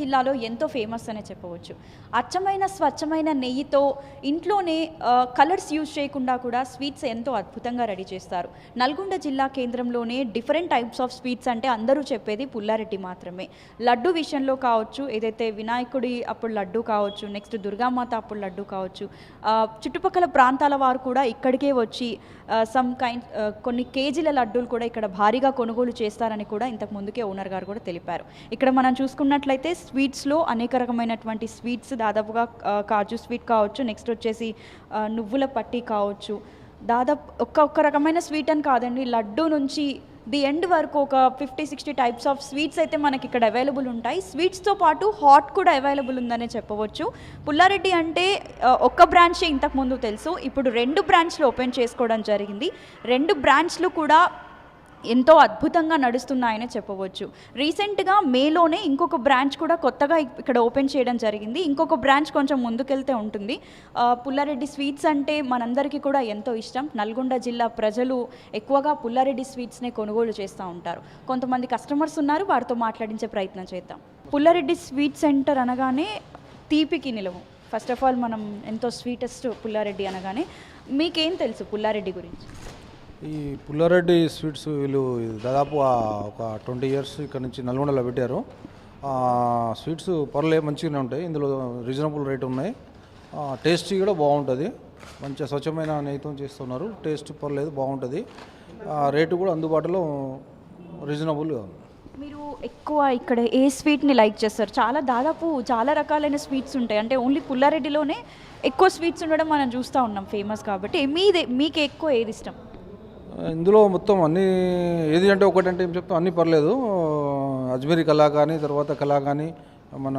జిల్లాలో ఎంతో ఫేమస్ అనే చెప్పవచ్చు. అచ్చమైన స్వచ్ఛమైన నెయ్యితో ఇంట్లోనే కలర్స్ యూజ్ చేయకుండా కూడా స్వీట్స్ ఎంతో అద్భుతంగా రెడీ చేస్తారు. నల్గొండ జిల్లా కేంద్రంలోనే డిఫరెంట్ టైప్స్ ఆఫ్ స్వీట్స్ అంటే అందరూ చెప్పేది పుల్లారెడ్డి మాత్రమే. లడ్డు విషయంలో కావచ్చు ఏదైతే వినాయకుడి అప్పుడు లడ్డు కావచ్చు నెక్స్ట్ దుర్గామాత అప్పుడు లడ్డు కావచ్చు చుట్టుపక్కల ప్రాంతాల వారు కూడా ఇక్కడికే వచ్చి సమ్ కైండ్ కొన్ని కేజీల లడ్డూలు కూడా ఇక్కడ భారీగా కొనుగోలు చేస్తారని కూడా ఇంతకు ముందుకే ఓనర్ గారు కూడా తెలిపారు. ఇక్కడ మనం చూసుకున్నట్లయితే స్వీట్స్లో అనేక రకమైనటువంటి స్వీట్స్ దాదాపుగా కాజు స్వీట్ కావచ్చు నెక్స్ట్ వచ్చేసి నువ్వుల పట్టి కావచ్చు. దాదాపు ఒక్క ఒక్క రకమైన స్వీట్ అని కాదండి లడ్డు నుంచి ది ఎండ్ వరకు ఒక fifty sixty types of sweets అయితే మనకి ఇక్కడ అవైలబుల్ ఉంటాయి. స్వీట్స్తో పాటు హాట్ కూడా అవైలబుల్ ఉందనే చెప్పవచ్చు. పుల్లారెడ్డి అంటే ఒక్క బ్రాంచే ఇంతకు ముందు తెలుసు. ఇప్పుడు రెండు బ్రాంచ్లు ఓపెన్ చేసుకోవడం జరిగింది. రెండు బ్రాంచ్లు కూడా ఎంతో అద్భుతంగా నడుస్తున్నాయని చెప్పవచ్చు. రీసెంట్గా మేలోనే ఇంకొక బ్రాంచ్ కూడా కొత్తగా ఇక్కడ ఓపెన్ చేయడం జరిగింది. ఇంకొక బ్రాంచ్ కొంచెం ముందుకెళ్తే ఉంటుంది. పుల్లారెడ్డి స్వీట్స్ అంటే మనందరికీ కూడా ఎంతో ఇష్టం. నల్గొండ జిల్లా ప్రజలు ఎక్కువగా పుల్లారెడ్డి స్వీట్స్నే కొనుగోలు చేస్తూ ఉంటారు. కొంతమంది కస్టమర్స్ ఉన్నారు. వారితో మాట్లాడించే ప్రయత్నం చేద్దాం. పుల్లారెడ్డి స్వీట్ సెంటర్ అనగానే తీపికి నిలవు. ఫస్ట్ ఆఫ్ ఆల్ మనం ఎంతో స్వీటెస్ట్ పుల్లారెడ్డి అనగానే మీకేం తెలుసు పుల్లారెడ్డి గురించి? ఈ పుల్లారెడ్డి స్వీట్స్ వీళ్ళు దాదాపు ఒక ట్వంటీ ఇయర్స్ ఇక్కడ నుంచి నల్గొండలో పెట్టారు. స్వీట్స్ పర్లే మంచిగానే ఉంటాయి. ఇందులో రీజనబుల్ రేట్ ఉన్నాయి. టేస్టీ కూడా బాగుంటుంది. మంచిగా స్వచ్ఛమైన నెయ్యితో చేస్తున్నారు. టేస్ట్ పర్లేదు బాగుంటుంది. రేటు కూడా అందుబాటులో రీజనబుల్గా ఉంది. మీరు ఎక్కువ ఇక్కడ ఏ స్వీట్ని లైక్ చేస్తారు? చాలా దాదాపు చాలా రకాలైన స్వీట్స్ ఉంటాయి. అంటే ఓన్లీ పుల్లారెడ్డిలోనే ఎక్కువ స్వీట్స్ ఉండడం మనం చూస్తూ ఉన్నాం ఫేమస్ కాబట్టి. మీదే మీకు ఎక్కువ ఏది ఇష్టం? ఇందులో మొత్తం అన్ని ఏది అంటే ఒకటంటే ఏం చెప్తాం అన్నీ పర్లేదు. అజ్మీరీ కళా కానీ తర్వాత కళా కానీ మన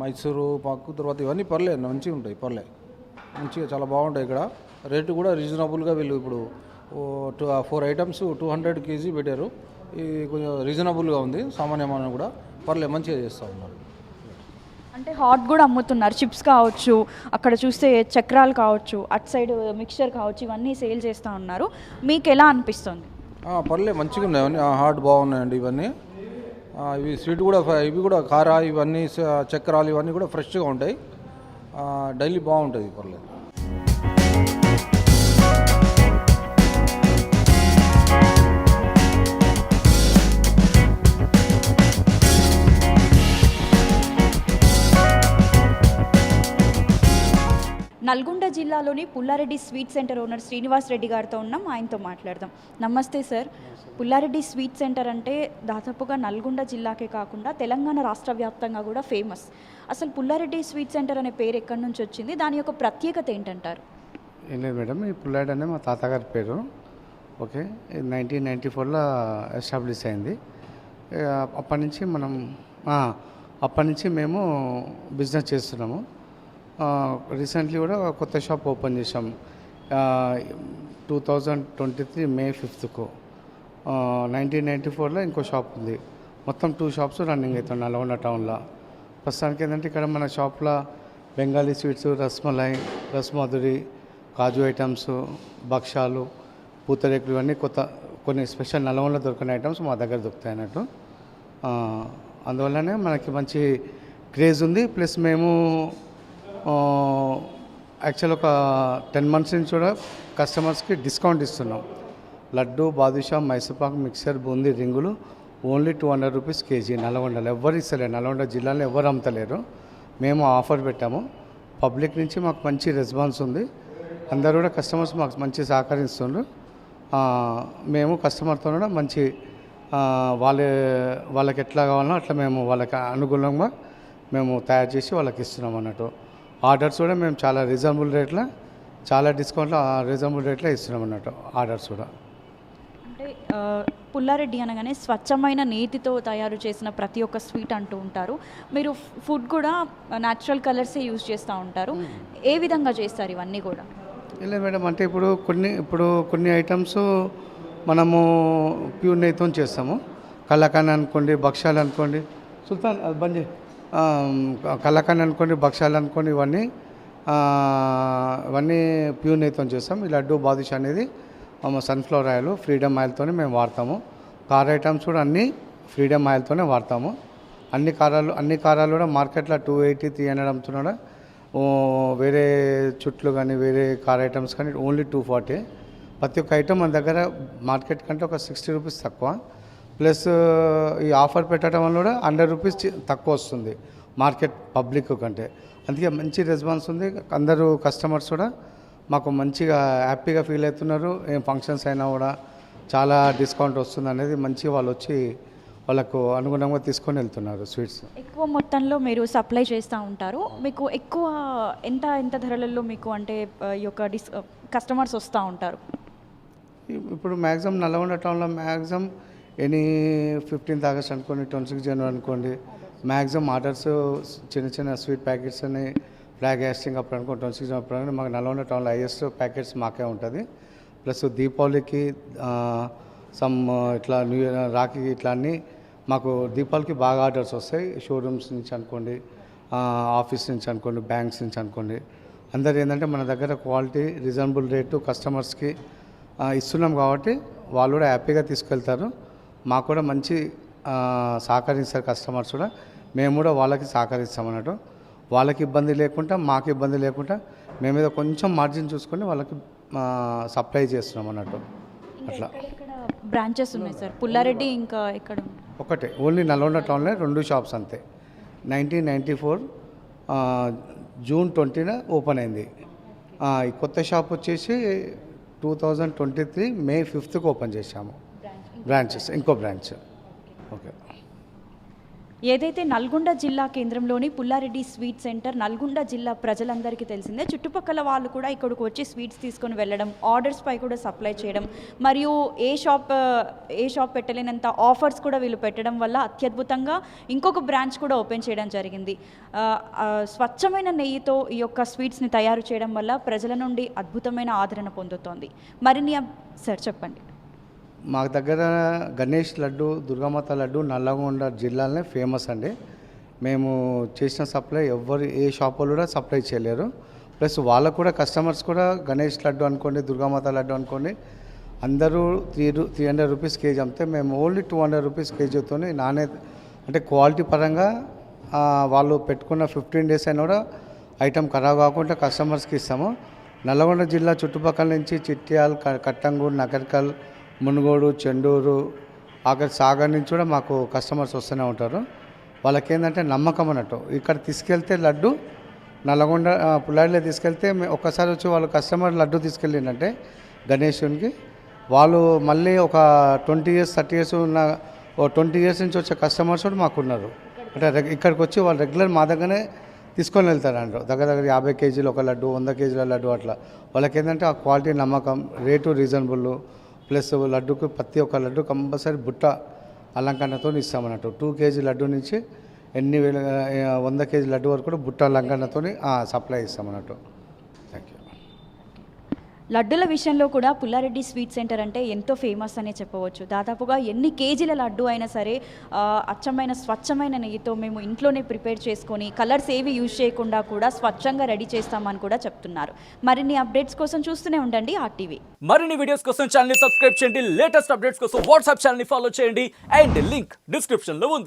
మైసూరు పాకు తర్వాత ఇవన్నీ పర్లేదు మంచిగా ఉంటాయి పర్లే. మంచిగా చాలా బాగుంటాయి ఇక్కడ. రేటు కూడా రీజనబుల్గా వీళ్ళు ఇప్పుడు two four items two hundred KG పెట్టారు. ఇది కొంచెం రీజనబుల్గా ఉంది సామాన్యమైన కూడా. పర్లేదు మంచిగా చేస్తూ ఉన్నారు. అంటే హాట్ కూడా అమ్ముతున్నారు. చిప్స్ కావచ్చు అక్కడ చూస్తే చక్రాలు కావచ్చు అటు సైడ్ మిక్చర్ కావచ్చు ఇవన్నీ సేల్ చేస్తూ ఉన్నారు. మీకు ఎలా అనిపిస్తుంది? పర్లేదు మంచిగా ఉన్నాయి హాట్ హార్ట్ బాగున్నాయండి ఇవన్నీ. ఇవి స్వీట్ కూడా ఇవి కూడా కారా ఇవన్నీ చక్రాలు ఇవన్నీ కూడా ఫ్రెష్గా ఉంటాయి. డైలీ బాగుంటుంది పర్లేదు నల్గొండ జిల్లాలోని Pullareddy sweet centre owner Srinivas Reddy గారితో ఉన్నాం. ఆయనతో మాట్లాడదాం. నమస్తే సార్. పుల్లారెడ్డి స్వీట్ సెంటర్ అంటే దాదాపుగా నల్గొండ జిల్లాకే కాకుండా తెలంగాణ రాష్ట్ర వ్యాప్తంగా కూడా ఫేమస్. అసలు పుల్లారెడ్డి స్వీట్ సెంటర్ అనే పేరు ఎక్కడి నుంచి వచ్చింది? దాని యొక్క ప్రత్యేకత ఏంటంటారు? ఏం లేదు మేడం. ఈ పుల్లారెడ్డి అనే మా తాతగారి పేరు. ఓకే. నైన్టీన్ నైంటీ ఫోర్లో ఎస్టాబ్లిష్ అయింది. అప్పటి నుంచి మనం అప్పటి నుంచి మేము బిజినెస్ చేస్తున్నాము. రీసెంట్లీ కూడా కొత్త షాప్ ఓపెన్ చేసాం two thousand twenty three May ఫిఫ్త్కు nineteen ninety ఫోర్లో ఇంకో షాప్ ఉంది. మొత్తం టూ షాప్స్ రన్నింగ్ అవుతాయి నల్గొండ టౌన్లో ప్రస్తుతానికి ఏంటంటే ఇక్కడ మన షాప్లో బెంగాలీ స్వీట్స్ రస్మలై రస్మధురి కాజు ఐటమ్స్ భక్షాలు పూతరేకులు ఇవన్నీ కొత్త కొన్ని స్పెషల్ నల్గొండలో దొరికిన ఐటమ్స్ మా దగ్గర దొరుకుతాయి అన్నట్టు. అందువల్లనే మనకి మంచి క్రేజ్ ఉంది. ప్లస్ మేము యాక్చువల్ ఒక టెన్ మంత్స్ నుంచి కూడా కస్టమర్స్కి డిస్కౌంట్ ఇస్తున్నాం. లడ్డు బాదుషా మైసూర్పాక్ మిక్సర్ బూందీ రింగులు only two hundred rupees KG నల్గొండలో. ఎవరు ఇస్తలేరు. నల్గొండ జిల్లాలో ఎవరు అమ్ముతలేరు. మేము ఆఫర్ పెట్టాము. పబ్లిక్ నుంచి మాకు మంచి రెస్పాన్స్ ఉంది. అందరూ కూడా కస్టమర్స్ మాకు మంచి సహకరిస్తున్నారు మేము కస్టమర్తో కూడా మంచి వాళ్ళ వాళ్ళకి ఎట్లా కావాలనో అట్లా మేము వాళ్ళకి అనుగుణంగా మేము తయారు చేసి వాళ్ళకి ఇస్తున్నాం అన్నట్టు. ఆర్డర్స్ కూడా మేము చాలా రీజనబుల్ రేట్లో చాలా డిస్కౌంట్లో రీజనబుల్ రేట్లో ఇస్తున్నాం అన్నట్టు ఆర్డర్స్ కూడా. అంటే పుల్లారెడ్డి అనగానే స్వచ్ఛమైన నేతితో తయారు చేసిన ప్రతి ఒక్క స్వీట్ అంటూ ఉంటారు. మీరు ఫుడ్ కూడా న్యాచురల్ కలర్సే యూజ్ చేస్తూ ఉంటారు. ఏ విధంగా చేస్తారు ఇవన్నీ కూడా? లేదు మేడం అంటే ఇప్పుడు కొన్ని ఇప్పుడు కొన్ని ఐటమ్స్ మనము ప్యూర్ నెయ్యితో చేస్తాము. కళ్ళకాని అనుకోండి భక్ష్యాలు అనుకోండి. సుల్తాన్ అది బంద్ చేయి. ఆ, కళ్ళకాని అనుకోండి భక్ష్యాలు అనుకోండి ఇవన్నీ ఇవన్నీ ప్యూర్ నెయ్యితో చేస్తాం. ఈ లడ్డు బాదుష అనేది సన్ఫ్లవర్ ఆయిల్ ఫ్రీడమ్ ఆయిల్తోనే మేము వాడతాము. కార్ ఐటమ్స్ కూడా అన్నీ ఫ్రీడమ్ ఆయిల్తోనే వాడతాము. అన్ని కారాలు అన్ని కారాలు కూడా మార్కెట్లో టూ ఎయిటీ త్రీ హండ్రెడ్ అమ్ముతున్నాడు? వేరే చుట్లు కానీ వేరే కార్ ఐటమ్స్ కానీ ఓన్లీ టూ ఫార్టీ. ప్రతి ఒక్క ఐటమ్ మన దగ్గర మార్కెట్ కంటే ఒక సిక్స్టీ రూపీస్ తక్కువ. ప్లస్ ఈ ఆఫర్ పెట్టడం వల్ల కూడా హండ్రెడ్ రూపీస్ తక్కువ వస్తుంది మార్కెట్ పబ్లిక్ కంటే. అందుకే మంచి రెస్పాన్స్ ఉంది. అందరూ కస్టమర్స్ కూడా మాకు మంచిగా హ్యాపీగా ఫీల్ అవుతున్నారు. ఏం ఫంక్షన్స్ అయినా కూడా చాలా డిస్కౌంట్ వస్తుంది అనేది మంచిగా వాళ్ళు వచ్చి వాళ్ళకు అనుగుణంగా తీసుకొని వెళ్తున్నారు స్వీట్స్. ఎక్కువ మొత్తంలో మీరు సప్లై చేస్తూ ఉంటారు. మీకు ఎక్కువ ఎంత ఎంత ధరలలో మీకు అంటే ఈ యొక్క డిస్ కస్టమర్స్ వస్తూ ఉంటారు? ఇప్పుడు మ్యాక్సిమం నల్గొండ టౌన్లో మ్యాక్సిమం ఎనీ ఫిఫ్టీన్త్ ఆగస్ట్ అనుకోండి ట్వంటీ సిక్స్ జనవరి అనుకోండి మ్యాక్సిమం ఆర్డర్స్ చిన్న చిన్న స్వీట్ ప్యాకెట్స్ అని ఫ్లాగ్ హ్యాస్టింగ్ అప్పుడు అనుకోండి ట్వంటీ సిక్స్ అప్పుడు మాకు నల్గొండ టౌన్లో హైయెస్ట్ ప్యాకెట్స్ మాకే ఉంటుంది. ప్లస్ దీపావళికి సమ్ ఇట్లా న్యూ ఇయర్ రాఖీ ఇట్లా అన్నీ మాకు దీపావళికి బాగా ఆర్డర్స్ వస్తాయి. షోరూమ్స్ నుంచి అనుకోండి ఆఫీస్ నుంచి అనుకోండి బ్యాంక్స్ నుంచి అనుకోండి. అందరు ఏంటంటే మన దగ్గర క్వాలిటీ రీజనబుల్ రేటు కస్టమర్స్కి ఇస్తున్నాం కాబట్టి వాళ్ళు కూడా హ్యాపీగా తీసుకెళ్తారు. మాకు కూడా మంచి సహకరిస్తారు కస్టమర్స్ కూడా. మేము కూడా వాళ్ళకి సహకరిస్తాం అన్నట్టు. వాళ్ళకి ఇబ్బంది లేకుండా మాకు ఇబ్బంది లేకుండా మేము ఏదో కొంచెం మార్జిన్ చూసుకొని వాళ్ళకి సప్లై చేస్తున్నాం అన్నట్టు. అట్లా. బ్రాంచెస్ ఉన్నాయి సార్? పుల్లారెడ్డి ఇంకా ఇక్కడ ఒకటే. ఓన్లీ నల్గొండ టౌన్లో రెండు షాప్స్ అంతే. Nineteen ninety four June ట్వంటీన open అయింది. ఈ కొత్త షాప్ వచ్చేసి two thousand twenty three May ఫిఫ్త్కి open చేశాము. బ్రాంచెస్ ఇంకో బ్రాంచ్. ఓకే. ఏదైతే నల్గొండ జిల్లా కేంద్రంలోని పుల్లారెడ్డి స్వీట్ సెంటర్ నల్గొండ జిల్లా ప్రజలందరికీ తెలిసిందే చుట్టుపక్కల వాళ్ళు కూడా ఇక్కడికి వచ్చి స్వీట్స్ తీసుకొని వెళ్ళడం ఆర్డర్స్ పై కూడా సప్లై చేయడం మరియు ఏ షాప్ ఏ షాప్ పెట్టలేనంత ఆఫర్స్ కూడా వీళ్ళు పెట్టడం వల్ల అత్యద్భుతంగా ఇంకొక బ్రాంచ్ కూడా ఓపెన్ చేయడం జరిగింది. స్వచ్ఛమైన నెయ్యితో ఈ యొక్క స్వీట్స్ని తయారు చేయడం వల్ల ప్రజల నుండి అద్భుతమైన ఆదరణ పొందుతోంది. మరిన్ని సార్ చెప్పండి. మా దగ్గర గణేష్ లడ్డు దుర్గామాత లడ్డు నల్లగొండ జిల్లాలోనే ఫేమస్ అండి. మేము చేసిన సప్లై ఎవ్వరు ఏ షాప్ వాళ్ళు కూడా సప్లై చేయలేరు. ప్లస్ వాళ్ళకు కూడా కస్టమర్స్ కూడా గణేష్ లడ్డు అనుకోండి దుర్గామాత లడ్డు అనుకోండి అందరూ three three hundred rupees KG అమ్మితే మేము ఓన్లీ టూ హండ్రెడ్ రూపీస్ కేజీతో నాణ్యత అంటే క్వాలిటీ పరంగా వాళ్ళు పెట్టుకున్న ఫిఫ్టీన్ డేస్ అయినా కూడా ఐటమ్ ఖరాబ్ కాకుండా కస్టమర్స్కి ఇస్తాము. నల్లగొండ జిల్లా చుట్టుపక్కల నుంచి చిట్యాల్ క- నగర్కల్ మునుగోడు చెండూరు అక్కడ సాగర్ నుంచి కూడా మాకు కస్టమర్స్ వస్తూనే ఉంటారు. వాళ్ళకి ఏంటంటే నమ్మకం అన్నట్టు. ఇక్కడ తీసుకెళ్తే లడ్డు నల్లగొండ పుల్లాడిలో తీసుకెళ్తే ఒక్కసారి వచ్చి వాళ్ళు కస్టమర్ లడ్డు తీసుకెళ్ళిందంటే గణేశునికి. వాళ్ళు మళ్ళీ ఒక ట్వంటీ ఇయర్స్ థర్టీ ఇయర్స్ ఉన్న ఓ ట్వంటీ ఇయర్స్ నుంచి వచ్చే కస్టమర్స్ కూడా మాకు ఉన్నారు అంటే ఇక్కడికి వచ్చి వాళ్ళు రెగ్యులర్ మా దగ్గరనే తీసుకొని వెళ్తారు అంటారు. దగ్గర దగ్గర యాభై కేజీలు ఒక లడ్డు వంద కేజీల లడ్డు అట్లా. వాళ్ళకి ఏంటంటే ఆ క్వాలిటీ నమ్మకం రేటు రీజనబుల్ ప్లస్ లడ్డుకు ప్రతి ఒక్క లడ్డు కంపల్సరీ బుట్ట అలంకరణతో ఇస్తామన్నట్టు. టూ కేజీ లడ్డు నుంచి ఎన్ని వేల వంద కేజీ లడ్డు వరకు కూడా బుట్ట అలంకరణతో సప్లై ఇస్తామన్నట్టు. లడ్డుల విషయంలో కూడా పుల్లారెడ్డి స్వీట్ సెంటర్ అంటే ఎంతో ఫేమస్ అనే చెప్పవచ్చు. దాదాపుగా ఎన్ని కేజీల లడ్డు అయినా సరే అచ్చమైన స్వచ్ఛమైన నెయ్యితో మేము ఇంట్లోనే ప్రిపేర్ చేసుకొని కలర్స్ ఏవి యూజ్ చేయకుండా కూడా స్వచ్ఛంగా రెడీ చేస్తామని కూడా చెప్తున్నారు. మరిన్ని అప్డేట్స్ కోసం చూస్తూనే ఉండండి ఆర్టీవీ. మరిన్ని వీడియోస్ కోసం ఛానల్ సబ్స్క్రైబ్ చేయండి. లేటెస్ట్ అప్డేట్స్ కోసం వాట్సాప్ ఛానల్ ఫాలో చేయండి. అండ్ లింక్ డిస్క్రిప్షన్లో ఉంది.